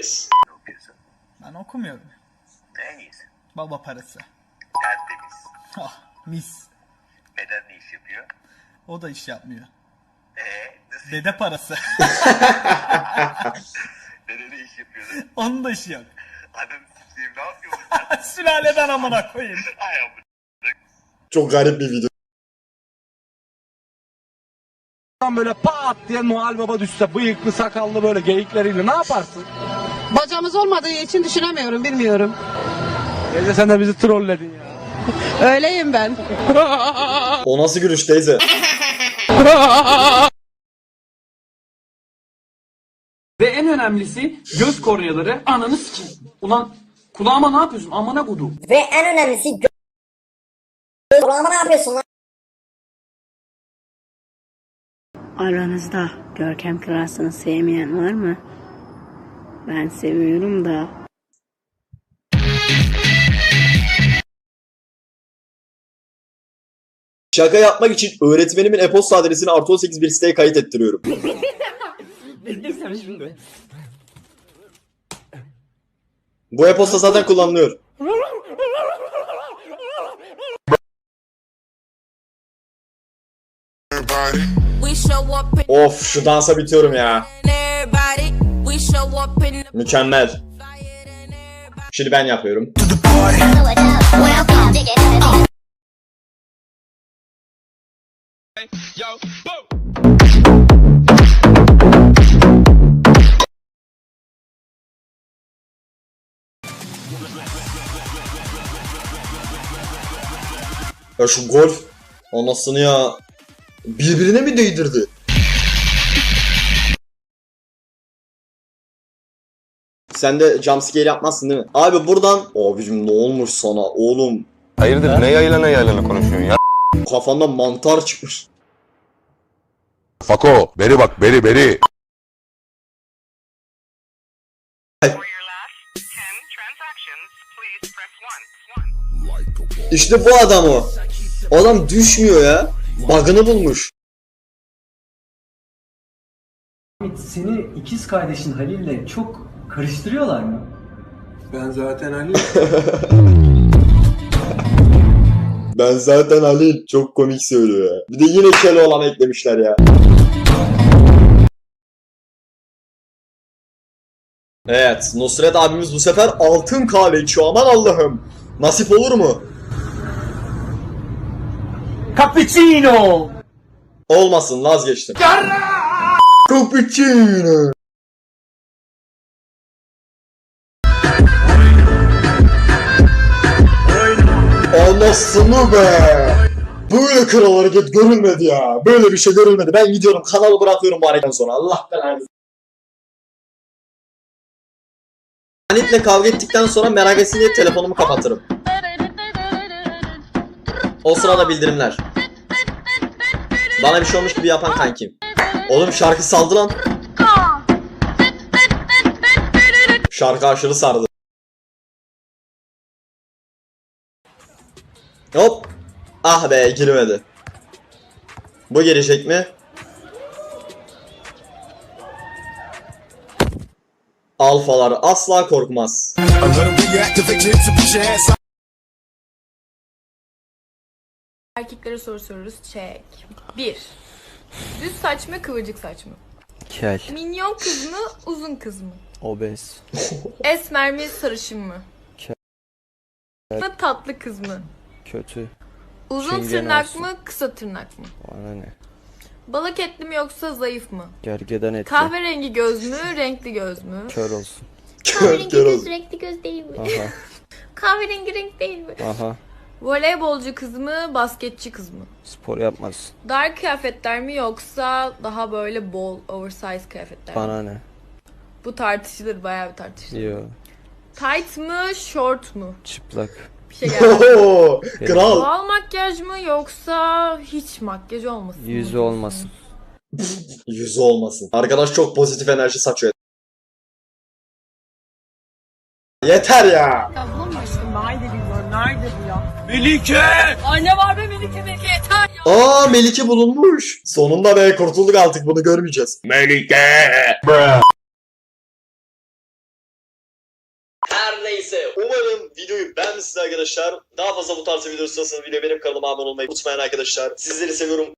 Yes. Ne okuyorsun? Ben okumuyorum. En iyisi. Baba parası. Tertemiz. Ah mis. Beden ne iş yapıyor? O da iş yapmıyor. Eee nasıl? Dede parası. Beden ne iş yapıyordu? Onun da işi yok. Adam sikeyim ne yapıyor? Sülaleden amına koyayım. Ay amına. Çok garip bir video. Tam böyle pat diye Noel Baba düşse bıyıklı sakallı böyle geyikleriyle ne yaparsın? Bacağımız olmadığı için düşünemiyorum, bilmiyorum. Gece sen de bizi trolledin ya. Öyleyim ben. O nasıl gülüş teyze? Ve en önemlisi göz korneaları ananı sikeyim. Ulan kulağıma ne yapıyorsun? Amına kodum. Ve en önemlisi gö- Kulağıma ne yapıyorsun lan? Aranızda Görkem Kırası'nı sevmeyen var mı? Ben seviyorum da. Şaka yapmak için öğretmenimin e-posta adresini artı 18 bir siteye kayıt ettiriyorum. Bu e-posta zaten kullanılıyor. Of şu dansa bitiyorum ya. Mükemmel. Şimdi ben yapıyorum. Ya şu golf anasını ya birbirine mi değdirdi? Sen de jumpscare yapmazsın değil mi? Abi buradan... Abicim ne olmuş sana oğlum? Hayırdır ne yayla ne yaylana konuşuyorsun ya? Kafandan mantar çıkmış. Fako, beri bak, beri beri. İşte bu adam o. O adam düşmüyor ya. Bug'ını bulmuş. Seni ikiz kardeşin Halil'le çok karıştırıyorlar mı? Ben zaten Ali. Ben zaten Halil çok komik söylüyor ya. Bir de yine Keloğlan eklemişler ya. Evet, Nusret abimiz bu sefer altın kahve içiyor. Aman Allah'ım. Nasip olur mu? Cappuccino! Olmasın, vazgeçtim. Cappuccino. Anasını be! Böyle kral hareket görülmedi ya. Böyle bir şey görülmedi. Ben gidiyorum kanalı bırakıyorum bu hareketten sonra. Allah belanı. Halit'le kavga ettikten sonra merak etsin diye telefonumu kapatırım. O sırada bildirimler. Bana bir şey olmuş gibi yapan kankim. Oğlum şarkı saldı lan. Şarkı aşırı sardı. Hop. Ah be girmedi. Bu girecek mi? Alfalar asla korkmaz. Erkeklere soru soruyoruz. Çek. 1. Düz saç mı kıvırcık saç mı? Kel, Minyon kız mı uzun kız mı? obez, Esmer mi sarışın mı? Kel. Tatlı kız mı? Kötü, Uzun tırnak olsun. mı kısa tırnak mı? bana ne? Balık etli mi yoksa zayıf mı? Gergeden etli, Kahverengi göz mü renkli göz mü? kör olsun. Kör kör oldu. renkli göz değil mi? Aha, Kahverengi renk değil mi? aha, Voleybolcu kız mı basketçi kız mı? spor yapmaz. Dar kıyafetler mi yoksa daha böyle bol oversize kıyafetler mi? Bana ne? Bu tartışılır bayağı bir tartışılır. Yo, Tight mı short mu? çıplak. Bir şey geldi. Kral. Doğal makyaj mı yoksa hiç makyaj olmasın mı Yüzü diyorsun? olmasın. Yüzü olmasın. Arkadaş çok pozitif enerji saçıyor. Yeter ya. Aa Melike bulunmuş. Sonunda be kurtulduk artık bunu görmeyeceğiz. Melike. Her neyse umarım videoyu beğenmişsiniz arkadaşlar. Daha fazla bu tarz video istiyorsanız video benim kanalıma abone olmayı unutmayın arkadaşlar. Sizleri seviyorum.